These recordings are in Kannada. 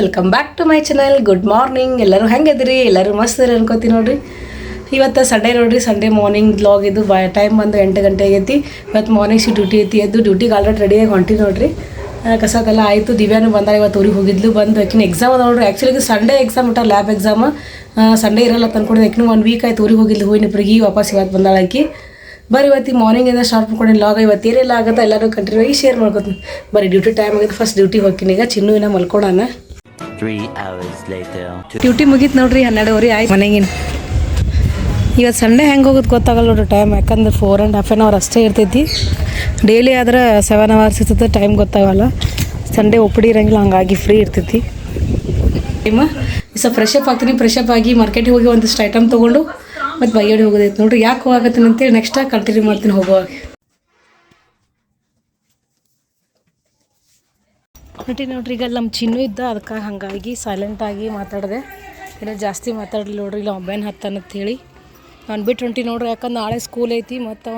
Welcome back to my channel good morning ಎಲ್ಲರೂ ಹೆಂಗಿದ್ರಿ ಎಲ್ಲರೂ ಮಸ್ತ್ ಇದ್ರಿ ಅನ್ಕೋತೀನಿ ನೋಡ್ರಿ. ಇವತ್ತು ಸಂಡೇ ನೋಡ್ರಿ. ಸಂಡೇ ಮಾರ್ನಿಂಗ್ ಬ್ಲಾಗ್ ಇದು. ಬ ಟೈಮ್ ಬಂದು ಎಂಟು ಗಂಟೆ ಆಗೈತಿ. ಇವತ್ತು ಮಾರ್ನಿಂಗ್ ಸಿ ಡ್ಯೂಟಿ ಐತಿ. ಎದ್ದು ಡ್ಯೂಟಿಗೆ ಆಲ್ರೆಡಿ ರೆಡಿಯಾಗಿ ಹೊಂಟಿ ನೋಡ್ರಿ. ಕಸಕ್ಕೆಲ್ಲ ಆಯಿತು. ದಿವ್ಯಾನು ಬಂದಾಗ ಇವತ್ತು ಊರಿಗೆ ಹೋಗಿದ್ಲು. ಬಂದು ಆಕಿನ ಎಕ್ಸಾಮ್ ಅದ ನೋಡ್ರಿ. ಆ್ಯಕ್ಚುಲಿ ಸಂಡೇ ಎಕ್ಸಾಮ್ ಇಟ್ಟ ಲ್ಯಾಬ್ ಎಕ್ಸಾಮ್ ಸಂಡೇ ಇರಲ್ಲ ತಂದ್ಕೊಂಡು ಆಕಿನ ಒಂದು ವೀಕ್ ಆಯ್ತು ಊರಿಗೆ ಹೋಗಿದ್ಲು. ಹೂವಿನಿಬ್ರಿಗೆ ವಾಪಸ್ ಇವತ್ತು ಬಂದಾಳ ಆಕಿ. ಬರ್ರಿ ಇವತ್ತು ಮಾರ್ನಿಂಗಿಂದ ಸ್ಟಾರ್ಟ್ ಮಾಡ್ಕೊಂಡು ಲಾಗ್ ಇವತ್ತು ಏನೆಲ್ಲ ಆಗುತ್ತೆ ಎಲ್ಲರೂ ಕಂಟಿನ್ಯೂ ಆಗಿ ಶೇರ್ ಮಾಡ್ಕೊತೀನಿ. ಬರೀ ಡ್ಯೂಟಿ ಟೈಮ್ ಆಗಿದೆ ಫಸ್ಟ್ ಡ್ಯೂಟಿಗೆ ಹೋಗ್ತೀನಿ. ಈಗ ಚಿನ್ನು ಇನ್ನೂ ಮಲ್ಕೊಳಣ. Three hours later. ಡ್ಯೂಟಿ ಮುಗೀತು ನೋಡ್ರಿ ಹನ್ನೆರಡುವರೆ ಆಯ್ತು. ಮನೆಗಿನ. ಇವತ್ತು ಸಂಡೇ ಹೆಂಗೆ ಹೋಗೋದು ಗೊತ್ತಾಗಲ್ಲ ನೋಡ್ರಿ ಟೈಮ್ ಯಾಕಂದ್ರೆ four and half an hour ಅಷ್ಟೇ ಇರ್ತೈತಿ. ಡೈಲಿ ಆದ್ರೆ ಸೆವೆನ್ ಅವರ್ಸ್ ಇರ್ತೈತೆ ಟೈಮ್ ಗೊತ್ತಾಗಲ್ಲ. ಸಂಡೇ ಒಪ್ಪಡಿ ಇರಂಗಿಲ್ಲ ಹಂಗಾಗಿ ಫ್ರೀ ಇರ್ತೈತಿ. ಟೈಮ ಸ್ವಲ್ಪ ಫ್ರೆಶ್ ಅಪ್ ಆಗ್ತೀನಿ ಫ್ರೆಶ್ ಅಪ್ ಆಗಿ ಮಾರ್ಕೆಟಿಗೆ ಹೋಗಿ ಒಂದಿಷ್ಟು ಐಟಮ್ ತೊಗೊಂಡು ಮತ್ತು ಬೈಯಡಿ ಹೋಗೋದೈತೆ ನೋಡ್ರಿ. ಯಾಕೆ ಹೋಗತ್ತೀನಿ ಅಂತೇಳಿ ನೆಕ್ಸ್ಟ್ ಕಂಟಿನ್ಯೂ ಮಾಡ್ತೀನಿ ಹೋಗುವಾಗ. ನಟಿ ನೋಡ್ರಿ? ಈಗ ನಮ್ಮ ಚಿನ್ನು ಇದ್ದ, ಅದಕ್ಕೆ ಹಾಗಾಗಿ ಸೈಲೆಂಟಾಗಿ ಮಾತಾಡಿದೆ. ಏನೋ ಜಾಸ್ತಿ ಮಾತಾಡಲಿ ನೋಡ್ರಿ, ಇಲ್ಲ ಒಬ್ಬನ ಹತ್ತನಂತ ಹೇಳಿ. ನಾನು ಬಿಟ್ಟು ಹೊಂಟಿ ನೋಡ್ರಿ, ಯಾಕಂದ್ರೆ ನಾಳೆ ಸ್ಕೂಲ್ ಐತಿ, ಮತ್ತು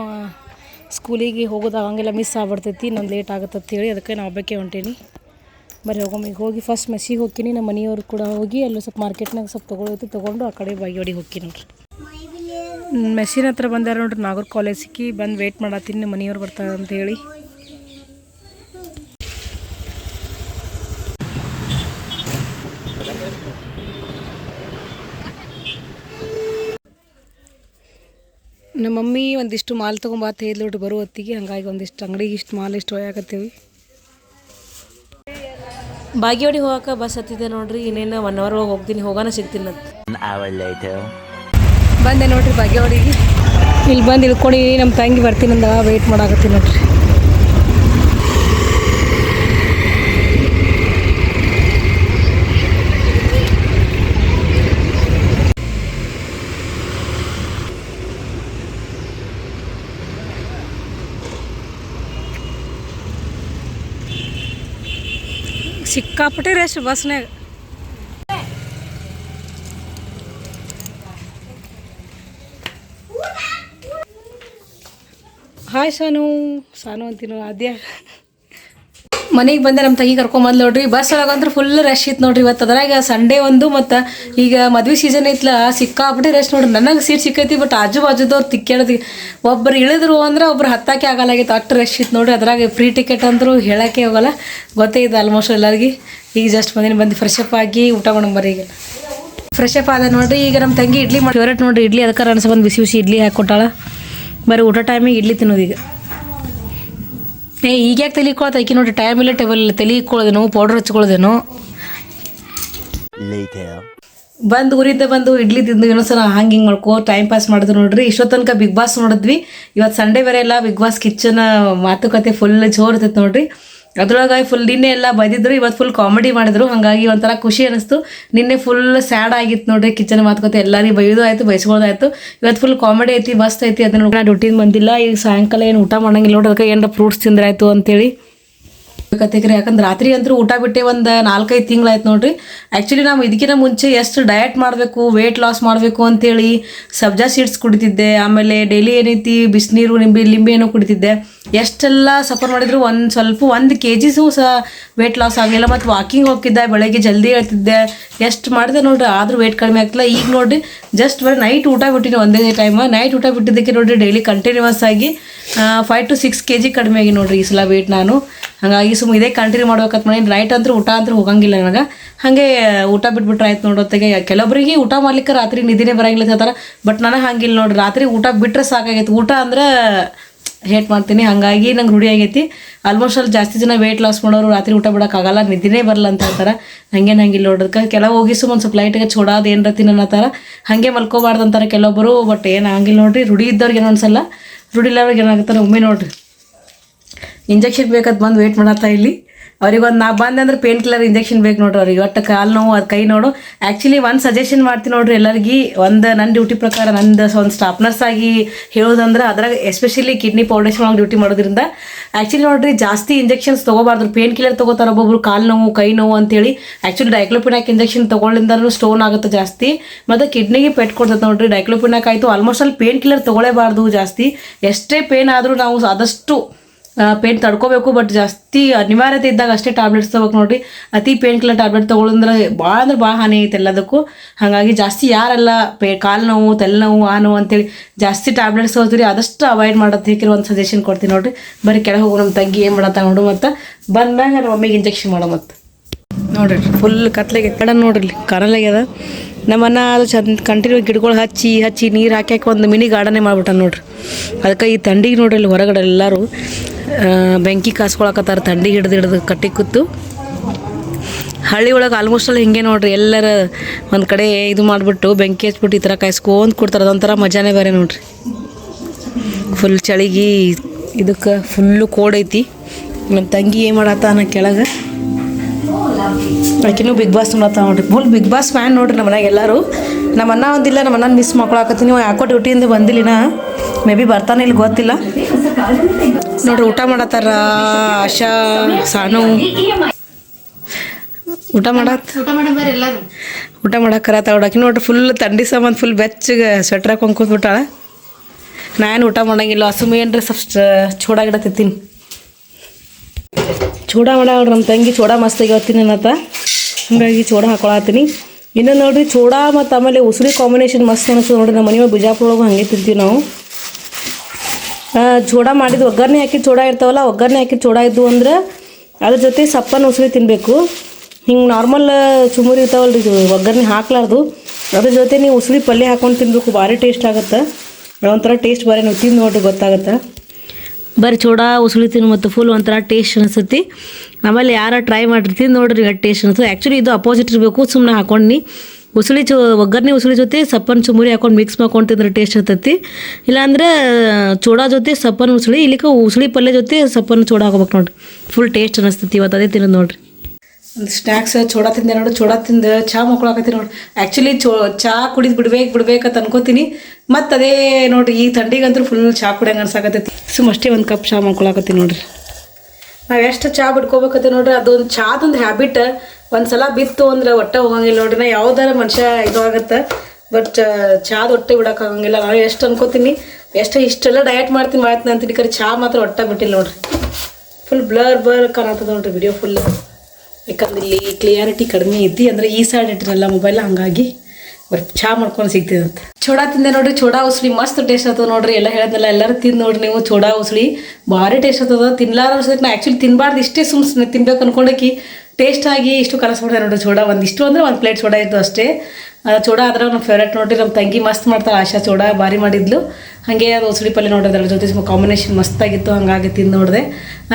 ಸ್ಕೂಲಿಗೆ ಹೋಗೋದು ಆಗಂಗಿಲ್ಲ ಮಿಸ್ ಆಗ್ಬಿಡ್ತೈತಿ ನಾನು ಲೇಟ್ ಆಗುತ್ತೆ ಹೇಳಿ, ಅದಕ್ಕೆ ನಾನು ಒಬ್ಬಕ್ಕೆ ಹೊಂಟೀನಿ. ಬರೀ ಹೋಗೋಮ್ ಈಗ ಹೋಗಿ ಫಸ್ಟ್ ಮೆಸ್ಸಿಗೆ ಹೋಗ್ತೀನಿ, ನಮ್ಮ ಮನೆಯವ್ರು ಕೂಡ ಹೋಗಿ, ಅಲ್ಲೂ ಸ್ವಲ್ಪ ಮಾರ್ಕೆಟ್ನಾಗ ಸ್ವಲ್ಪ ತೊಗೊಳೈತಿ ತೊಗೊಂಡು ಆ ಕಡೆ ಬಾಗಿಯೊಡಿಗೆ ಹೋಗ್ತೀನಿ ನೋಡ್ರಿ. ಮೆಸ್ಸಿನ ಹತ್ರ ಬಂದಾರ ನೋಡ್ರಿ, ನಾಗೂರ್ ಕಾಲೇಜಿಗೆ ಬಂದು ವೇಟ್ ಮಾಡತ್ತೀನಿ, ನಮ್ಮ ಮನೆಯವ್ರು ಬರ್ತಾರೆ ಅಂತ ಹೇಳಿ. ನಮ್ಮ ಮಮ್ಮಿ ಒಂದಿಷ್ಟು ಮಾಲ್ ತೊಗೊಂಬಾತ ಹೇಳಿ ನೋಡ್ರಿ ಬರೋ ಹೊತ್ತಿಗೆ. ಹಂಗಾಗಿ ಒಂದಿಷ್ಟು ಅಂಗಡಿಗೆ ಇಷ್ಟು ಮಾಲ್ ಇಷ್ಟು ಒಯ್ಯಾಕತ್ತೀವಿ. ಬಾಗಿವಾಡಿ ಹೋಗಕ್ಕೆ ಬಸ್ ಹತ್ತಿದೆ ನೋಡ್ರಿ. ಇನ್ನೇನು ಒನ್ ಅವರ್ ಹೋಗಿ ಹೋಗ್ತೀನಿ. ಹೋಗೋಣ ಸಿಗ್ತೀನಿ ಅಂತ. ಬಂದೆ ನೋಡ್ರಿ ಬಾಗಿವಾಡಿಗೆ. ಇಲ್ಲಿ ಬಂದು ಇಳ್ಕೊಂಡು ನಮ್ಮ ತಂಗಿ ಬರ್ತೀನಿ ಅಂದ. ವೆಯ್ಟ್ ಮಾಡಾಕತ್ತೀನಿ ನೋಡ್ರಿ. ಸಿಕ್ಕಾಪಟ್ಟೆ ರೇಸ್ ಬಸ್ನಾಗ ಹಾಯ್ ಸಾನು ಸಾನು ಅಂತೀನು ಆದ್ಯ ಮನೆಗೆ ಬಂದೆ ನಮ್ಮ ತಂಗಿ ಕರ್ಕೊಂಬಂದು ನೋಡ್ರಿ. ಬಸ್ ಒಳಗಂದ್ರೆ ಫುಲ್ ರಶ್ ಇತ್ತು ನೋಡ್ರಿ ಇವತ್ತು ಅದ್ರಾಗ ಸಂಡೇ ಒಂದು ಮತ್ತು ಈಗ ಮದ್ವೆ ಸೀಸನ್ ಐತ್ಲ, ಸಿಕ್ಕಾಪಟ್ಟೆ ರಶ್ ನೋಡ್ರಿ. ನನಗೆ ಸೀಟ್ ಸಿಕ್ಕೈತಿ ಬಟ್ ಆಜು ಬಾಜುದವ್ರು ತಿಕ್ಕೇಳದಿ ಒಬ್ರು ಇಳಿದ್ರು ಅಂದ್ರೆ ಒಬ್ರು ಹತ್ತಾಕೆ ಆಗಲ್ಲಾಗಿತ್ತು ಅಷ್ಟು ರಶ್ ಇತ್ತು ನೋಡ್ರಿ. ಅದ್ರಾಗ ಫ್ರೀ ಟಿಕೆಟ್ ಅಂದ್ರು ಹೇಳಕ್ಕೆ ಹೋಗಲ್ಲ. ಗೊತ್ತೇ ಇದೆ ಆಲ್ಮೋಸ್ಟ್ ಎಲ್ಲರಿಗೆ. ಈಗ ಜಸ್ಟ್ ಬಂದಿನಿ, ಬಂದು ಫ್ರೆಶ್ ಅಪ್ ಆಗಿ ಊಟ ಮಾಡೋಣ ಬರೀ ಈಗ. ಫ್ರೆಶ್ ಅಪ್ ಆದ ನೋಡ್ರಿ. ಈಗ ನಮ್ಮ ತಂಗಿ ಇಡ್ಲಿ ಮಾಡಿ ಫೇವ್ರೇಟ್ ನೋಡ್ರಿ, ಇಡ್ಲಿ ಅದಕ್ಕೆ ಅನ್ಸ ಬಂದು ಬಿಸಿ ಬಿಸಿ ಇಡ್ಲಿ ಹಾಕ್ಕೊಟ್ಟಾಳ ಬರೀ ಊಟ ಟೈಮಿಗೆ ಇಡ್ಲಿ ತಿನ್ನೋದು ಈಗ. ಏ ಈಗ ಯಾಕೆ ತಲೆ ನೋಡಿ ಆಕಿ ಟೈಮ್ ಇಲ್ಲ ಟೇಬಲ್ ಇಲ್ಲ ತಲೆ ಇಕ್ಕೊಳ್ಳೋದೇನು ಪೌಡ್ರ್ ಹಚ್ಕೊಳ್ಳೋದೇನು ಬಂದು ಊರಿಂದ ಬಂದು ಇಡ್ಲಿ ತಿಂದು ಇನ್ನೊಂದ್ಸಲ ಹಂಗೆ ಹಿಂಗೆ ಮಾಡ್ಕೋ ಟೈಮ್ ಪಾಸ್ ಮಾಡಿದ್ರು ನೋಡ್ರಿ. ಇಷ್ಟೋ ತನಕ ಬಿಗ್ ಬಾಸ್ ನೋಡಿದ್ವಿ. ಇವತ್ತು ಸಂಡೇ ಬೇರೆ ಎಲ್ಲ ಬಿಗ್ ಬಾಸ್ ಕಿಚನ್ ಮಾತುಕತೆ ಫುಲ್ ಜೋರ್ ಇರ್ತೈತೆ ನೋಡ್ರಿ. ಅದ್ರೊಳಗೆ ಫುಲ್ ನಿನ್ನೆ ಎಲ್ಲ ಬೈದಿದ್ರು ಇವತ್ತು ಫುಲ್ ಕಾಮಿಡಿ ಮಾಡಿದ್ರು. ಹಾಗಾಗಿ ಒಂಥರ ಖುಷಿ ಅನಿಸ್ತು. ನಿನ್ನೆ ಫುಲ್ ಸ್ಯಾಡ್ ಆಗಿತ್ತು ನೋಡ್ರಿ ಕಿಚನ್ ಮಾತುಕತೆ ಎಲ್ಲರಿಗೂ ಬೈಯೋದು ಆಯ್ತು ಬೈಸ್ಕೊಳ್ಳೋದಾಯ್ತು ಇವತ್ತು ಫುಲ್ ಕಾಮಿಡಿ ಐತಿ, ಮಸ್ತ್ ಐತಿ, ಅದನ್ನ ಡ್ಯೂಟಿನ ಬಂದಿಲ್ಲ. ಈಗ ಸಾಯಂಕಾಲ ಏನು ಊಟ ಮಾಡಂಗಿಲ್ಲ ನೋಡ್ರಿ, ಅದಕ್ಕೆ ಏನಾರ ಫ್ರೂಟ್ಸ್ ತಿಂದ್ರಾಯ್ತು ಅಂತೇಳಿ. ಬೇಕತ್ತೇಕ್ರಿ ಯಾಕಂದ್ರೆ ರಾತ್ರಿ ಅಂತೂ ಊಟ ಬಿಟ್ಟೆ ಒಂದು ನಾಲ್ಕೈದು ತಿಂಗಳಾಯ್ತು ನೋಡ್ರಿ. ಆ್ಯಕ್ಚುಲಿ ನಾವು ಇದಕ್ಕಿಂತ ಮುಂಚೆ ಎಷ್ಟು ಡಯಟ್ ಮಾಡಬೇಕು ವೇಟ್ ಲಾಸ್ ಮಾಡಬೇಕು ಅಂತೇಳಿ ಸಬ್ಜಾ ಸೀಡ್ಸ್ ಕುಡಿತಿದ್ದೆ, ಆಮೇಲೆ ಡೈಲಿ ಏನೈತಿ ಬಿಸಿನೀರು, ನಿಂಬೆ, ಲಿಂಬೆ ಏನೋ ಕುಡಿತಿದ್ದೆ. ಎಷ್ಟೆಲ್ಲ ಸಫರ್ ಮಾಡಿದ್ರು ಒಂದು ಸ್ವಲ್ಪ ಒಂದು ಕೆ ಜಿಸು ಸಹ ವೇಟ್ ಲಾಸ್ ಆಗಲಿಲ್ಲ. ಮತ್ತು ವಾಕಿಂಗ್ ಹೋಗ್ತಿದ್ದೆ, ಬೆಳಗ್ಗೆ ಜಲ್ದಿ ಹೇಳ್ತಿದ್ದೆ ಎಷ್ಟು ಮಾಡಿದೆ ನೋಡ್ರಿ, ಆದರೂ ವೇಟ್ ಕಡಿಮೆ ಆಗ್ತಿಲ್ಲ. ಈಗ ನೋಡ್ರಿ ಜಸ್ಟ್ ಬರೀ ನೈಟ್ ಊಟ ಬಿಟ್ಟಿನಿ ಒಂದೇ ಟೈಮ್ ನೈಟ್ ಊಟ ಬಿಟ್ಟಿದ್ದಕ್ಕೆ ನೋಡ್ರಿ ಡೈಲಿ ಕಂಟಿನ್ಯೂಸ್ ಆಗಿ five to six K G ಕಡಿಮೆ ಆಗಿ ನೋಡ್ರಿ ಈ ಸಲ ವೇಟ್ ನಾನು. ಹಾಗಾಗಿ ಸುಮ್ಮ ಇದೇ ಕಂಟಿನ್ಯೂ ಮಾಡ್ಬೇಕಂತ ಮಾಡಿ ನೈಟ್ ಅಂತೂ ಊಟ ಅಂತೂ ಹೋಗಂಗಿಲ್ಲ ನನಗೆ. ಹಾಗೆ, ಊಟ ಬಿಟ್ಬಿಟ್ರೆ ಆಯ್ತು ನೋಡೋತ್ತಿಗೆ ಕೆಲವೊಬ್ಬರಿಗೆ ಊಟ ಮಾಡ್ಲಿಕ್ಕೆ ರಾತ್ರಿ ನಿಧಿನೇ ಬರಂಗಿಲ್ಲ ಹೇಳ್ತಾರೆ ಬಟ್ ನನಗೆ ಹಂಗಿಲ್ಲ ನೋಡ್ರಿ ರಾತ್ರಿ ಊಟ ಬಿಟ್ಟರೆ ಸಾಕಾಗೈತೆ. ಊಟ ಅಂದ್ರೆ ಹೇಟ್ ಮಾಡ್ತೀನಿ. ಹಾಗಾಗಿ ನಂಗೆ ರೂಢಿ ಆಗೈತಿ. ಆಲ್ಮೋಸ್ಟ್ ಅಲ್ಲಿ ಜಾಸ್ತಿ ಜನ ವೆಯ್ಟ್ ಲಾಸ್ ಮಾಡೋರು ರಾತ್ರಿ ಊಟ ಬಿಡೋಕ್ಕಾಗಲ್ಲ. ನಿದ್ದಿನೇ ಬರಲ್ಲ ಅಂತ ಹೇಳ್ತಾರೆ ಹಂಗೇನು ಹಂಗಿಲ್ಲ ನೋಡೋದಕ್ಕೆ ಕೆಲವು ಹೋಗಿ ಒಂದು ಸ್ವಲ್ಪ ಲೈಟಾಗಿ ಚೋಡಾದ ಏನರ ತಿನ್ನತ್ತಾರ ಹಾಗೆ ಮಲ್ಕೋಬಾರ್ದು ಅಂತಾರೆ ಕೆಲವೊಬ್ಬರು ಬಟ್ ಏನು ಹಂಗಿಲ್ಲ ನೋಡ್ರಿ. ರೂಢಿ ಇದ್ದವ್ರಿಗೆ ಏನು ಅನ್ಸಲ್ಲ. ರೂಢಿ ಇಲ್ಲವ್ರಿಗೆ ಏನಾಗುತ್ತಾರೆ ಒಮ್ಮೆ ನೋಡ್ರಿ. ಇಂಜೆಕ್ಷನ್ ಬೇಕಂತ ಬಂದು ವೇಟ್ ಮಾಡತ್ತ ಇಲ್ಲಿ. ಅವ್ರಿಗೆ ಒಂದು ನಾ ಬಂದೆ ಅಂದ್ರೆ ಪೇನ್ ಕಿಲ್ಲರ್ ಇಂಜೆಕ್ಷನ್ ಬೇಕು ನೋಡ್ರಿ ಅವ್ರಿಗೆ. ಒಟ್ಟು ಕಾಲು ನೋವು, ಅದು ಕೈ ನೋಡು. ಆ್ಯಕ್ಚುಲಿ ಒಂದು ಸಜೆಷನ್ ಮಾಡ್ತೀನಿ ನೋಡ್ರಿ ಎಲ್ಲರಿಗೆ. ಒಂದು ನನ್ನ ಡ್ಯೂಟಿ ಪ್ರಕಾರ ನಂದು ಒಂದು ಸ್ಟಾಫ್ ನರ್ಸ್ ಆಗಿ ಹೇಳೋದಂದ್ರೆ ಅದ್ರಾಗ ಎಸ್ಪೆಷಲಿ ಕಿಡ್ನಿ ಪೌಡೇಶನ್ ಒಳಗೆ ಡ್ಯೂಟಿ ಮಾಡೋದ್ರಿಂದ ಆ್ಯಕ್ಚುಲಿ ನೋಡ್ರಿ ಜಾಸ್ತಿ ಇಂಜೆಕ್ಷನ್ಸ್ ತೊಗೋಬಾರ್ದು. ಪೇನ್ ಕಿಲ್ಲರ್ ತೊಗೋತಾರೆ ಒಬ್ಬೊಬ್ರು ಕಾಲು ನೋವು, ಕೈ ನೋವು ಅಂತೇಳಿ. ಆ್ಯಕ್ಚುಲಿ ಡೈಕ್ಲೋಪಿನಾಕ್ ಇಂಜೆಕ್ಷನ್ ತೊಗೊಳ್ಳಿಂದನೂ ಸ್ಟೋನ್ ಆಗುತ್ತೆ ಜಾಸ್ತಿ. ಮತ್ತು ಕಿಡ್ನಿಗೆ ಪೆಟ್ ಕೊಡ್ತದೆ ನೋಡ್ರಿ. ಡೈಕ್ಲೋಪಿನಾಕ್ ಆಯಿತು. ಆಲ್ಮೋಸ್ಟ್ ಅಲ್ಲಿ ಪೇನ್ ಕಿಲ್ಲರ್ ತೊಗೊಳ್ಳೇಬಾರ್ದು ಜಾಸ್ತಿ. ಎಷ್ಟೇ ಪೇನ್ ಆದರೂ ನಾವು ಆದಷ್ಟು ಪೇನ್ ತಡ್ಕೋಬೇಕು ಬಟ್ ಜಾಸ್ತಿ ಅನಿವಾರ್ಯತೆ ಇದ್ದಾಗ ಅಷ್ಟೇ ಟ್ಯಾಬ್ಲೆಟ್ಸ್ ತೊಗೋಬೇಕು ನೋಡಿರಿ ಅತಿ ಪೇನ್ ಕಿಲ್ಲರ್ ಟ್ಯಾಬ್ಲೆಟ್ ತೊಗೊಳಂದ್ರೆ ಭಾಳ ಅಂದ್ರೆ ಭಾಳ ಹಾನಿ ಐತೆ ಎಲ್ಲದಕ್ಕೂ. ಹಾಗಾಗಿ ಜಾಸ್ತಿ ಯಾರೆಲ್ಲ ಪೇ ಕಾಲು ನೋವು ತಲೆನೋವು ಆ ನೋವು ಅಂತೇಳಿ ಜಾಸ್ತಿ ಟ್ಯಾಬ್ಲೆಟ್ಸ್ ತೊಗೋತೀರಿ ಅದಷ್ಟು ಅವಾಯ್ಡ್ ಮಾಡೋದು ಹೇಗೆ ಒಂದು ಸಜೆಷನ್ ಕೊಡ್ತೀನಿ ನೋಡಿರಿ. ಬರೀ ಕೆಳಗೆ ಹೋಗೋ ನಮ್ಮ ತಂಗಿ ಏನು ಮಾಡತ್ತ ನೋಡು ಮತ್ತು. ಬಂದಾಗ ನಮ್ಮ ಮಮ್ಮಿಗೆ ಇಂಜೆಕ್ಷನ್ ಮಾಡೋ ಮತ್ತು. ನೋಡಿರಿ. ಫುಲ್ ಕತ್ಲೆಗೆ ಕಡ ನೋಡ್ರಿ ಕಾಣಲಾಗ್ಯದ ನಮ್ಮನ್ನ ಅದು ಚಂದ ಕಂಟಿನ್ಯೂ ಗಿಡಗಳು ಹಚ್ಚಿ ಹಚ್ಚಿ ನೀರು ಹಾಕಿ ಹಾಕಿ ಒಂದು ಮಿನಿ ಗಾರ್ಡನೇ ಮಾಡ್ಬಿಟ್ಟ ನೋಡ್ರಿ. ಅದಕ್ಕೆ ಈ ತಂಡಿಗೆ ನೋಡ್ರಿ ಇಲ್ಲಿ ಹೊರಗಡೆ ಎಲ್ಲರೂ. ಬೆಂಕಿ ಕಾಸ್ಕೊಳಕತ್ತಾರ ಥಂಡಿ ಹಿಡ್ದು ಹಿಡ್ದು ಕಟ್ಟಿ ಕೂತು. ಹಳ್ಳಿ ಒಳಗೆ ಆಲ್ಮೋಸ್ಟ್ ಅಲ್ಲಿ ಹಿಂಗೆ ನೋಡ್ರಿ, ಎಲ್ಲರ ಒಂದು ಕಡೆ ಇದು ಮಾಡಿಬಿಟ್ಟು ಬೆಂಕಿ ಹಚ್ಬಿಟ್ಟು ಈ ಥರ ಕಾಯಿಸ್ಕೊಂತ ಕೊಡ್ತಾರೆ, ಅದೊಂಥರ ಮಜಾನೇ ಬೇರೆ ನೋಡ್ರಿ. ಫುಲ್ ಚಳಿಗೆ, ಇದಕ್ಕೆ ಫುಲ್ಲು ಕೋಡ್ ಐತಿ. ನಮ್ಮ ತಂಗಿ ಏನು ಮಾಡತ್ತ ಅನ್ನೋ ಕೆಳಗೆ. ಆಕಿನೂ ಬಿಗ್ ಬಾಸ್ ನೋಡತ್ತ ನೋಡ್ರಿ. ಫುಲ್ ಬಿಗ್ ಬಾಸ್ ಫ್ಯಾನ್ ನೋಡ್ರಿ ನಮ್ಮ ಮನ್ಯಾಗ ಎಲ್ಲರೂ. ನಮ್ಮ ಅಣ್ಣ ಒಂದಿಲ್ಲ ನಮ್ಮ ಅಣ್ಣ ಮಿಸ್ ಮಾಡ್ಕೊಳಕತ್ತೀನಿ. ಯಾಕೋ ಡ್ಯೂಟಿಯಿಂದ ಬಂದಿಲ್ಲ ಮೇ ಬಿ ಬರ್ತಾನೆ ಇಲ್ಲಿ, ಗೊತ್ತಿಲ್ಲ. ನೋಡ್ರಿ ಊಟ ಮಾಡತ್ತಾರ ಆಶಾ ಸಾನು. ಊಟ ಮಾಡತ್? ಊಟ ಮಾಡಿ ಬರ್ರಿ ಎಲ್ಲಾರು. ಊಟ ಮಾಡಕ್ಕರತ್ತ ಅವಡಾಕಿ ನೋಡ್ರಿ ಫುಲ್ ತಂಡಿ ಸಾಮಾನು ಫುಲ್ ಬೆಚ್ಚಗೆ ಸ್ವೆಟ್ರ್ ಹಾಕೊಂಡು ಕೂತ್ಬಿಟ್ಟಾಳ ನಾನು ಊಟ ಮಾಡಂಗಿಲ್ಲ ಹಸುಮಿ ಏನ್ರಿ ಸ್ವಲ್ಪ ಚೂಡಾಗಿಡತ್ತೀನಿ ಚೂಡ ಮಾಡ್ಯಾಳ್ರಿ ನಮ್ಮ ತಂಗಿ ಚೂಡ ಮಸ್ತ್ ಆಗ್ಯಾವತ್ತೀನಿ ಅನ್ನತ್ತ. ಹಂಗಾಗಿ ಚೂಡ ಹಾಕೊಳತ್ತೀನಿ. ಇನ್ನು ನೋಡ್ರಿ ಚೂಡ ಮತ್ತು ಆಮೇಲೆ ಉಸುಳಿ ಕಾಂಬಿನೇಷನ್ ಮಸ್ತ್ ಅನಿಸ್ತದೆ ನೋಡ್ರಿ ನಮ್ಮ ಮನೆ ಬಿಜಾಪುರ ಒಳಗೆ ಹಂಗೆ ತಿಂತೀವಿ ನಾವು. ಚೂಡ ಮಾಡಿದ ಒಗ್ಗರಣೆ ಹಾಕಿ ಚೂಡ ಇರ್ತಾವಲ್ಲ, ಒಗ್ಗರಣೆ ಹಾಕಿ ಚೂಡ ಇದ್ದು ಅಂದ್ರೆ ಅದ್ರ ಜೊತೆ ಸಪ್ಪನ ಉಸಿರಿ ತಿನ್ನಬೇಕು ಹಿಂಗೆ ನಾರ್ಮಲ್ ಚುಮುರಿ ಇರ್ತಾವಲ್ಲ ಇದು, ಒಗ್ಗರಣೆ ಹಾಕ್ಲಾರ್ದು. ಅದ್ರ ಜೊತೆ ನೀವು ಉಸಿರಿ ಪಲ್ಯ ಹಾಕೊಂಡು ತಿನ್ನಬೇಕು ಭಾರಿ ಟೇಸ್ಟ್ ಆಗುತ್ತೆ. ಒಂಥರ ಟೇಸ್ಟ್ ಬರೀ ನೀವು ತಿಂದು ನೋಡ್ರಿ, ಗೊತ್ತಾಗುತ್ತೆ. ಬರೀ ಚೂಡ ಉಸುಳಿ ತಿನ್ನು ಮತ್ತು ಫುಲ್ ಒಂಥರ ಟೇಸ್ಟ್ ಅನಿಸ್ತೈತಿ. ಆಮೇಲೆ ಯಾರು ಟ್ರೈ ಮಾಡಿರ್ತೀನಿ ನೋಡ್ರಿ ಟೇಸ್ಟ್ ಅನಿಸ್ತದೆ ಆ್ಯಕ್ಚುಲಿ ಇದು ಅಪೋಸಿಟ್ ಇರಬೇಕು ಸುಮ್ಮನೆ ಹಾಕೊಂಡು ಉಸುಳಿ ಚೋ ಒಗ್ಗರಣೆ ಉಸುಳಿ ಜೊತೆ ಸಪ್ಪನ ಚುಮುರಿ ಹಾಕೊಂಡು ಮಿಕ್ಸ್ ಮಾಡ್ಕೊಂಡು ತಿಂದ್ರೆ ಟೇಸ್ಟ್ ಇರ್ತೈತಿ. ಇಲ್ಲಾಂದ್ರೆ, ಚೂಡ ಜೊತೆ ಸಪ್ಪನ ಉಸುಳಿ, ಇಲ್ಲಿಕ ಉಸುಳಿ ಪಲ್ಯ ಜೊತೆ ಸಪ್ಪನ ಚೂಡ ಹಾಕೋಬೇಕು ನೋಡ್ರಿ. ಫುಲ್ ಟೇಸ್ಟ್ ಅನಿಸ್ತೈತಿ ಇವತ್ತು ಅದೇ ತಿನ್ನೋದು ನೋಡ್ರಿ. ಒಂದು ಸ್ನ್ಯಾಕ್ಸ್ ಚೂಡಾ ತಿಂದೆ ನೋಡಿ, ಚೂಡ ತಿಂದು ಚಹಾ ಮಕ್ಕೊಳಕತ್ತೀನಿ ನೋಡಿ. ಆ್ಯಕ್ಚುಲಿ ಚೋ ಚಹಾ ಕುಡಿದು ಬಿಡ್ಬೇಕು ಅಂತ ಅನ್ಕೋತೀನಿ. ಮತ್ತು ಅದೇ ನೋಡ್ರಿ, ಈ ಥಂಡಿಗಂತೂ ಫುಲ್ ಚಹಾ ಕುಡಿಯಂಗೆ ಅನ್ಸಾಕತ್ತೈತಿ. ಸುಮ್ಮ ಅಷ್ಟೇ ಒಂದು ಕಪ್ ಚಹಾ ಮಾಡ್ಕೊಳಕತ್ತೀನಿ ನೋಡ್ರಿ. ನಾವು ಎಷ್ಟು ಚಹಾ ಬಿಡ್ಕೋಬೇಕತ್ತೆ ನೋಡ್ರಿ, ಅದೊಂದು, ಚಾದೊಂದು ಹ್ಯಾಬಿಟ್ ಒಂದು ಸಲ ಬಿತ್ತು ಅಂದ್ರೆ ಒಟ್ಟೆ ಹೋಗಂಗಿಲ್ಲ ನೋಡ್ರಿ ಯಾವ್ದಾರ ಮನುಷ್ಯ ಇದು ಆಗತ್ತೆ ಬಟ್ ಚಾದ ಹೊಟ್ಟೆ ಬಿಡೋಕ್ಕಾಗಂಗಿಲ್ಲ ನಾನು ಎಷ್ಟು ಅನ್ಕೋತೀನಿ, ಎಷ್ಟು ಇಷ್ಟೆಲ್ಲ ಡಯಟ್ ಮಾಡ್ತೀನಿ ಮಾಡ್ತೀನಿ ಅಂತೀನಿ ಕರೆ ಚಾ ಮಾತ್ರ ಒಟ್ಟ ಬಿಟ್ಟಿಲ್ಲ ನೋಡ್ರಿ. ಫುಲ್ ಬ್ಲರ್ ಬ್ಲರ್ ಕಾಣತ್ತದ ನೋಡ್ರಿ ವಿಡಿಯೋ ಫುಲ್ ಯಾಕಂದ್ರೆ ಇಲ್ಲಿ ಕ್ಲಿಯಾರಿಟಿ ಕಡಿಮೆ ಐತಿ ಅಂದ್ರೆ ಈ ಸೈಡ್ ಇಟ್ಟಿರಲ್ಲ ಮೊಬೈಲ್ ಹಂಗಾಗಿ ಬಟ್ ಚಾ ಮಾಡ್ಕೊಂಡು ಸಿಗ್ತದೆ ಅಂತ ಚೂಡಾ ತಿಂದೆ ನೋಡ್ರಿ, ಚೋಡಾ ಉಸ್ಲಿ ಮಸ್ತ್ ಟೇಸ್ಟ್ ಆಗ್ತದೆ ನೋಡ್ರಿ. ಎಲ್ಲ ಹೇಳದಲ್ಲ ಎಲ್ಲರೂ ತಿಂದು ನೋಡ್ರಿ ನೀವು ಚೋಡಾ ಉಸಳಿ ಭಾರಿ ಟೇಸ್ಟ್ ಆಗ್ತದ ತಿನ್ಲಾರ ನಾ ಆ್ಯಕ್ಚುಲಿ ತಿನ್ಬಾರ್ದು, ಇಷ್ಟೇ ಸುಮ್ಮನೆ ತಿನ್ಬೇಕು ಅನ್ಕೊಂಡಕಿ. ಟೇಸ್ಟ್ ಆಗಿ ಇಷ್ಟು ಕಲಸ್ಬಿಡ್ದೆ ನೋಡಿ ಚೂಡ ಒಂದು ಇಷ್ಟು ಅಂದ್ರೆ ಒಂದು ಪ್ಲೇಟ್ ಚೂಡ ಇತ್ತು ಅಷ್ಟೇ. ಚೂಡ ಆದ್ರೆ ನಮ್ಮ ಫೇವ್ರೇಟ್ ನೋಡ್ರಿ ನಮ್ಮ ತಂಗಿ ಮಸ್ತ್ ಮಾಡ್ತಾಳೆ ಆಶಾ ಚೂಡ, ಭಾರಿ ಮಾಡಿದ್ಲು. ಹಾಗೆ ಅದು ಉಸುಳಿ ಪಲ್ಯ ನೋಡಿದ್ರೆ ಜೊತೆ ಕಾಂಬಿನೇಷನ್ ಮಸ್ತಾಗಿತ್ತು ಹಂಗಾಗಿ ತಿಂದು ನೋಡಿದೆ.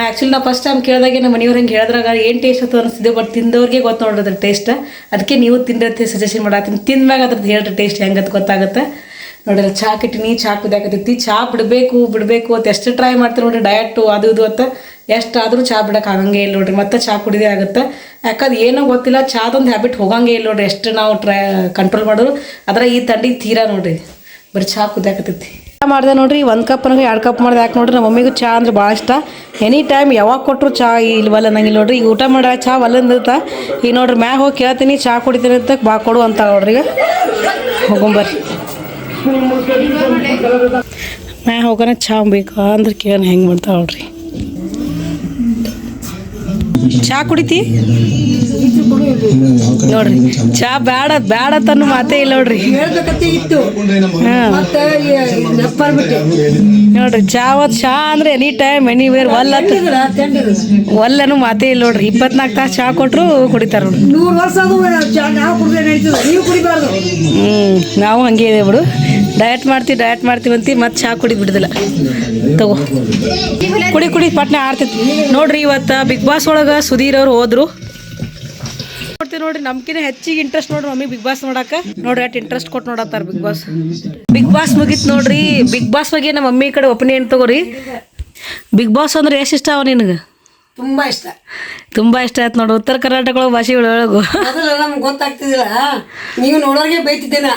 ಆ್ಯಕ್ಚುಲಿ ನಾ ಫಸ್ಟ್ ಟೈಮ್ ಕೇಳಿದಾಗ ನಮ್ಮ ಮನೆಯವ್ರು ಹಿಂಗೆ ಹೇಳಿದ್ರಾಗ ಏನು ಟೇಸ್ಟ್ ಅಂತ ಅನಿಸ್ತಿದೆ ಬಟ್ ತಿಂದವ್ರಿಗೆ ಗೊತ್ತು ನೋಡ್ರಿ ಅದ್ರ ಟೇಸ್ಟ್ ಅದಕ್ಕೆ ನೀವು ತಿಂದಿರ್ತೀವಿ ಸಜೆಷನ್ ಮಾಡತ್ತೀನಿ. ತಿಂದ್ಮ್ಯಾಗ ಅದ್ರದ್ದು ಹೇಳ್ರಿ ಟೇಸ್ಟ್ ಹೆಂಗಂತ ಗೊತ್ತಾಗುತ್ತೆ. ನೋಡ್ರಿ ಚಹಾ ಕಿಟ್ಟಿನಿ ಚಹಾ ಕುದಿಯಾಕತ್ತೈತಿ ಚಹಾ ಬಿಡಬೇಕು ಬಿಡಬೇಕು ಅಂತ ಎಷ್ಟು ಟ್ರೈ ಮಾಡ್ತೀರಿ ನೋಡ್ರಿ ಡಯಟು ಅದು ಇದು ಅಂತ. ಎಷ್ಟಾದರೂ ಚಹಾ ಬಿಡಕ್ಕೆ ಆಗಂಗೆ ಇಲ್ಲ ನೋಡ್ರಿ, ಮತ್ತೆ ಚಹಾ ಕುಡಿದೇ ಆಗುತ್ತೆ. ಯಾಕಂದ್ರೆ ಏನೋ ಗೊತ್ತಿಲ್ಲ, ಚಾದೊಂದು ಹ್ಯಾಬಿಟ್ ಹೋಗಂಗೆ ಇಲ್ಲ ನೋಡ್ರಿ, ಎಷ್ಟು ನಾವು ಟ್ರೈ ಕಂಟ್ರೋಲ್ ಮಾಡೋರು. ಅದರ ಈ ತಂಡಿಗೆ ತೀರಾ ನೋಡ್ರಿ, ಬರೀ ಚಹಾ ಕುದಿಯಾಕತ್ತೈತಿ ಚಹಾ ಮಾಡಿದೆ ನೋಡ್ರಿ, ಒಂದು ಕಪ್ ನನಗೆ ಎರಡು ಕಪ್ ಮಾಡಿದೆ, ಯಾಕೆ ನೋಡ್ರಿ ನಮ್ಮ ಮಮ್ಮಿಗೂ ಚಹಾ ಅಂದ್ರೆ ಭಾಳ ಇಷ್ಟ. ಎನಿ ಟೈಮ್ ಯಾವಾಗ ಕೊಟ್ಟರು ಚಹಾ ಇಲ್ವಲ್ಲ ನಂಗೆ ನೋಡ್ರಿ, ಈಗ ಊಟ ಮಾಡ ಚಹಾ ಒಲ್ಲಂದಿರ್ತ ಈಗ ನೋಡ್ರಿ, ಮ್ಯಾಗ ಹೋಗಿ ಕೇಳ್ತೀನಿ ಚಹಾ ಕುಡಿತೀನಿ ಅಂತ ಬಾ ಕೊಡು ಅಂತ ನೋಡ್ರಿ ಈಗ. ಹೋಗೊಂಬರ್ರಿ ಮ್ಯಾಗ ಹೋಗೋಣ ಚಹಾ ಬೇಕು. ಅಂದ್ರೆ ಕೇಳೋಣ ಹೆಂಗೆ ಮಾಡ್ತಾವ ನೋಡ್ರಿ. ಚಹಾ ಕುಡಿತಿ? ನೋಡ್ರಿ. ಚಾ ಬ್ಯಾಡ ಬ್ಯಾಡ ತನ್ನ ಮಾತೇ ಇಲ್ಲ ನೋಡ್ರಿ. ನೋಡ್ರಿ ಚಾ ಚಹಾ ಅಂದ್ರೆ ಎನಿ ಟೈಮ್ ಎನಿ ವೇರ್ ಒಲ್ಲ ಒಲ್ಲನು ಮಾತೇ ಇಲ್ಲ ನೋಡ್ರಿ. ಇಪ್ಪತ್ನಾಲ್ಕು ತಾಸು ಚಾ ಕೊಟ್ರು ಕುಡಿತಾರ ಹ್ಮ್ ನಾವು ಹಂಗೆ ಇದೆ ಬಿಡು. ಡಯಟ್ ಮಾಡ್ತೀವಿ ಡಯಟ್ ಮಾಡ್ತೀವಿ ಅಂತೀವಿ ಮತ್ತೆ ಚಹಾ ಕುಡಿ ಬಿಡುದಿಲ್ಲ. ತಗೋ. ಕುಡಿ ಕುಡಿ ಪಟ್ನೆ ಆಡ್ತಿತ್ತು ನೋಡ್ರಿ ಇವತ್ತು ಬಿಗ್ ಬಾಸ್ ಒಳಗೆ ಸುಧೀರ್ ಅವ್ರು ಹೋದ್ರು. ನೋಡ್ತೀವಿ ನೋಡ್ರಿ ನಮ್ಕಿನ ಹೆಚ್ಚಿಗೆ ಇಂಟ್ರೆಸ್ಟ್ ನೋಡ್ರಿ ಮಮ್ಮಿ ಬಿಗ್ ಬಾಸ್ ನೋಡಾಕ. ನೋಡ್ರಿ ಅಟ್ ಇಂಟ್ರೆಸ್ಟ್ ಕೊಟ್ಟು ನೋಡತ್ತಾರ ಬಿಗ್ ಬಾಸ್ ಬಿಗ್ ಬಾಸ್ ಮುಗಿತ್ ನೋಡ್ರಿ ಬಿಗ್ ಬಾಸ್ ಬಗ್ಗೆ ನಮ್ಮ ಮಮ್ಮಿ ಕಡೆ ಒಪಿನಿಯನ್ ತಗೋರಿ. ಬಿಗ್ ಬಾಸ್ ಅಂದ್ರೆ ಎಷ್ಟು ಇಷ್ಟ ಅವ ನಿನಗೆ? ತುಂಬಾ ಇಷ್ಟ. ತುಂಬಾ ಇಷ್ಟ ಆಯ್ತು ನೋಡು ಉತ್ತರ ಕರ್ನಾಟಕ ಭಾಷೆ ಒಳಗು ನಮ್ಗೆ ಗೊತ್ತಾಗ್ತಿದಿಲ್ಲ ನೀವು ನೋಡೋರಿಗೆ ಬೈತಿದ್ದೀನ.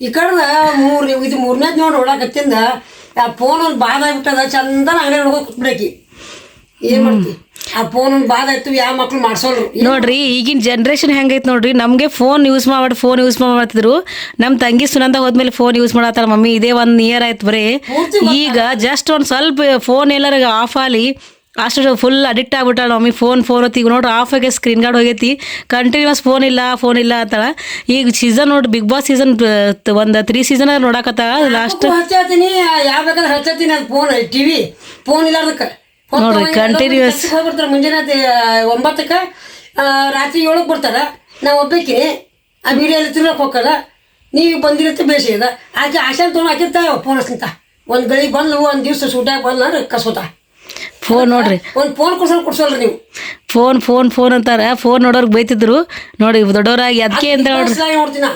ಈ ಕಡೆ ಮೂರು ಇದು ಮೂರನೇದ್ ನೋಡಿ ನೋಡಕತ್ತಿಂದ ಆ ಫೋನ್ ಒಂದು ಬಾದಾಗ್ಬಿಟ್ಟದ ಚಂದನ ಅಂಗಡಿ ನೋಡ್ಕೊ ಕುತ್ಬಿಡಕಿ. ಏನ್ ಮಾಡ್ತಿ? ಆ ಫೋನ್ ಬಾದ ಆಯ್ತು ಯಾವ ಮಕ್ಳು ಮಾಡ್ಸೋಲ್ರು? ನೋಡ್ರಿ ಈಗಿನ ಜನ್ರೇಷನ್ ಹೆಂಗೈತೆ ನೋಡ್ರಿ ನಮಗೆ ಫೋನ್ ಯೂಸ್ ಮಾಡಿ ಫೋನ್ ಯೂಸ್ ಮಾಡ್ತಿದ್ರು ನಮ್ಮ ತಂಗಿ ಸುನಂದ ಹೋದ್ಮೇಲೆ ಫೋನ್ ಯೂಸ್ ಮಾಡತ್ತಾರ ಮಮ್ಮಿ ಇದೇ ಒಂದು ಇಯರ್ ಆಯ್ತು ಬರೀ. ಈಗ ಜಸ್ಟ್ ಒಂದು ಸ್ವಲ್ಪ ಫೋನ್ ಎಲ್ಲರ ಆಫ್ ಆಲಿ ಅಷ್ಟು ಫುಲ್ ಅಡಿಕ್ಟ್ ಆಗ್ಬಿಟ್ಟಾಳ ಮಮ್ಮಿ ಫೋನ್ ಫೋನ್ ಹೊತ್ತಿ ಈಗ ನೋಡ್ರಿ ಆಫ್ ಆಗಿ ಸ್ಕ್ರೀನ್ ಗಾರ್ಡ್ ಹೋಗೈತಿ. ಕಂಟಿನ್ಯೂಸ್ ಫೋನ್ ಇಲ್ಲ ಫೋನ್ ಇಲ್ಲ ಅಂತಾಳ. ಈಗ ಸೀಸನ್ ನೋಡಿ ಬಿಗ್ ಬಾಸ್ ಸೀಸನ್ ಒಂದು ತ್ರೀ ಸೀಸನ್ ನೋಡಕತ್ತಾಳ ಲಾಸ್ಟ್ ಹಚ್ಚಾತೀನಿ ಯಾವ ಬೇಕಾದ್ರೆ ಹಚ್ಚಾತೀನಿ ಅದು ಫೋನ್ ಟಿವಿ ಫೋನ್ ಇಲ್ಲಾರ್ದಕ್ಕೆ. ನೋಡ್ರಿ, ಕಂಟಿನ್ಯೂಸ್ ಹೋಗ್ಬಿಡ್ತಾರೆ ಮುಂಜಾನೆ ಒಂಬತ್ತಕ್ಕ ರಾತ್ರಿ ಏಳಕ್ಕೆ ಬರ್ತಾರ. ನಾವು ಒಬ್ಬಕ್ಕೆ ಆ ವಿಡಿಯೋ ಎಲ್ಲ ತಿರ್ಗಕ್ಕೆ ಹೋಗಲ್ಲ ನೀವು ಬಂದಿರತ್ತೆ ಬೇಸಿ ಅದ ಆಕೆ ಆಶಾನ್ ತೊಗೊಂಡು ಹಾಕಿರ್ತಾ ಫೋನ್ ಹಚ್ಚಿಂತ ಒಂದು ಗಳಿಗೆ ಬಂದು ಒಂದು ದಿವಸ ಸೂಟ್ಯಾಗ ಬಂದ್ಲ ಕಸೋತ ಫೋನ್ ನೋಡ್ರಿ. ಒಂದು ಫೋನ್ ಕೊಡ್ಸಲ್ ಕೊಡ್ಸೋಲ್ರಿ ನೀವು. ಫೋನ್ ಫೋನ್ ಫೋನ್ ಅಂತಾರೆ. ಫೋನ್ ನೋಡೋರ್ಗೆ ಬೈತಿದ್ರು. ನೋಡಿ ದೊಡ್ಡವರಾಗಿ ಅದಕ್ಕೆ ಅಂತ ನೋಡ್ರಿ. ನೋಡ್ತೀನ?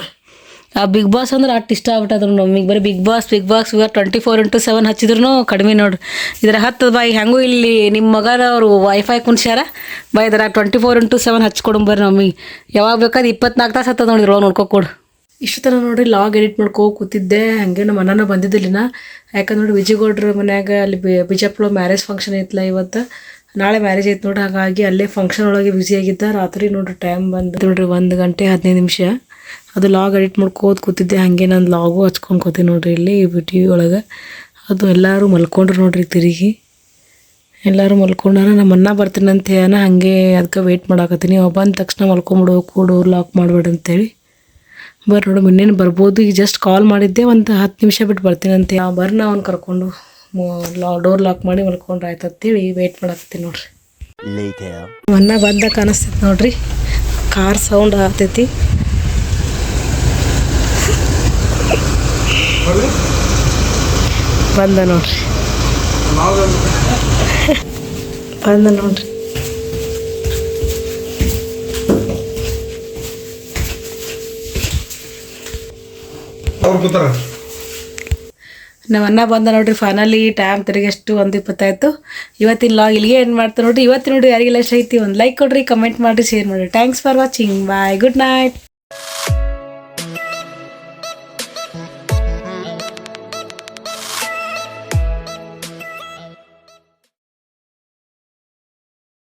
ಆ ಬಿಗ್ ಬಾಸ್ ಅಂದ್ರೆ ಅಷ್ಟು ಇಷ್ಟ ಆಗ್ಬಿಟ್ಟದ್ರ ನಮಗೆ ಬರೀ ಬಿಗ್ ಬಾಸ್ ಬಿಗ್ ಬಾಸ್ ಇವಾಗ ಟ್ವೆಂಟಿ ಫೋರ್ ಇಂಟು ಸೆವೆನ್ ಹಚ್ಚಿದ್ರು ಕಡಿಮೆ ನೋಡ್ರಿ ಇದರ ಹತ್ತದ ಬಾಯಿ ಹೆಂಗೂ ಇಲ್ಲಿ ನಿಮ್ಮ ಮಗನ ಅವರು ವೈಫೈ ಕುಣ್ಸ್ಯಾರ? ಬಾಯ್ ಇದ್ರ ಟ್ವೆಂಟಿ ಫೋರ್ ಇಂಟು ಸೆವೆನ್ ಹಚ್ಕೊಡು ಬರ್ರಿ ನಮಗೆ ಯಾವಾಗ ಬೇಕಾದ್ರೆ ಇಪ್ಪತ್ನಾಲ್ಕು ತಾಸು ಹತ್ತದ ನೋಡಿದ್ರು ನೋಡ್ಕೊ ಕೊಡು. ಇಷ್ಟು ಥರ ನೋಡ್ರಿ ಲಾಗ್ ಎಡಿಟ್ ಮಾಡ್ಕೋ ಕೂತಿದ್ದೆ, ಹಾಗೆ ನಮ್ಮ ಅಣ್ಣನ ಬಂದಿದ್ದಿಲ್ಲ ಯಾಕಂದ್ರೆ ನೋಡಿ ವಿಜಯಗೌಡ್ರ ಮನ್ಯಾಗ ಅಲ್ಲಿ ಬಿಜಾಪುರ ಮ್ಯಾರೇಜ್ ಫಂಕ್ಷನ್ ಐತಲ್ಲ ಇವತ್ತು. ನಾಳೆ ಮ್ಯಾರೇಜ್ ಐತೆ ನೋಡಿ, ಹಾಗಾಗಿ ಅಲ್ಲೇ ಫಂಕ್ಷನ್ ಒಳಗೆ ಬ್ಯುಸಿ ಆಗಿದ್ದ. ರಾತ್ರಿ ನೋಡ್ರಿ ಟೈಮ್ ಬಂದು, ನೋಡ್ರಿ ಒಂದು ಗಂಟೆ ಹದಿನೈದು ನಿಮಿಷ. ಅದು ಲಾಗ್ ಎಡಿಟ್ ಮಾಡ್ಕೋತ ಕೂತಿದ್ದೆ ಹಾಗೆ ನಾನು ಲಾಗು ಹಚ್ಕೊಂಡು ಕೂತೀನಿ ನೋಡ್ರಿ ಇಲ್ಲಿ ಟಿ ವಿ ಒಳಗೆ. ಅದು ಎಲ್ಲರೂ ಮಲ್ಕೊಂಡ್ರು ನೋಡ್ರಿ ತಿರುಗಿ. ಎಲ್ಲರೂ ಮಲ್ಕೊಂಡಾರ ನಮ್ಮ ಅನ್ನ ಬರ್ತೀನಿ ಅಂತ ಹೇಳ ಹಾಗೆ ಅದಕ್ಕೆ ವೆಯ್ಟ್ ಮಾಡಾಕತ್ತೀನಿ. ಅವ ಬಂದ ತಕ್ಷಣ ಮಲ್ಕೊಂಬಿಡು ಕೂಡು ಲಾಕ್ ಮಾಡಬೇಡ ಅಂತೇಳಿ. ಬರ್ರಿ ನೋಡು ಮೊನ್ನೇನು ಬರ್ಬೋದು. ಈಗ ಜಸ್ಟ್ ಕಾಲ್ ಮಾಡಿದ್ದೆ ಒಂದು ಹತ್ತು ನಿಮಿಷ ಬಿಟ್ಟು ಬರ್ತೀನಿ ಅಂತ ಬರ್ನ ಅವ್ನು ಕರ್ಕೊಂಡು ಲಾ ಡೋರ್ ಲಾಕ್ ಮಾಡಿ ಮಲ್ಕೊಂಡ್ರೆ ಆಯ್ತು ಅಂತೇಳಿ ವೆಯ್ಟ್ ಮಾಡಾಕತ್ತೀನಿ ನೋಡ್ರಿ. ಅನ್ನ ಬಂದ ಕಾಣಿಸ್ತೈತಿ ನೋಡ್ರಿ. ಕಾರ್ ಸೌಂಡ್ ಆಗ್ತೈತಿ. ಬಂದ ನೋಡ್ರಿ. ಬಂದ ನೋಡ್ರಿ. ನಮ್ಮನ್ನ ಕೂತಾರ? ನಮ್ಮ ಅನ್ನ ಬಂದ ನೋಡ್ರಿ ಫೈನಲಿ ಟೈಮ್ ತಿರುಗಿ ಎಷ್ಟು ಒಂದು ಇಪ್ಪತ್ತಾಯ್ತು. ಇವತ್ತಿನ ಲಾಗ್ ಇಲ್ಲಿಗೆ ಏನು ಮಾಡ್ತಾರೆ ನೋಡ್ರಿ. ಇವತ್ತು ನೋಡಿ ಯಾರಿಗೆಲ್ಲ ಇಷ್ಟ ಐತಿ ಒಂದು ಲೈಕ್ ಕೊಡ್ರಿ ಕಮೆಂಟ್ ಮಾಡಿರಿ ಶೇರ್ ಮಾಡಿರಿ. Thanks for watching bye good night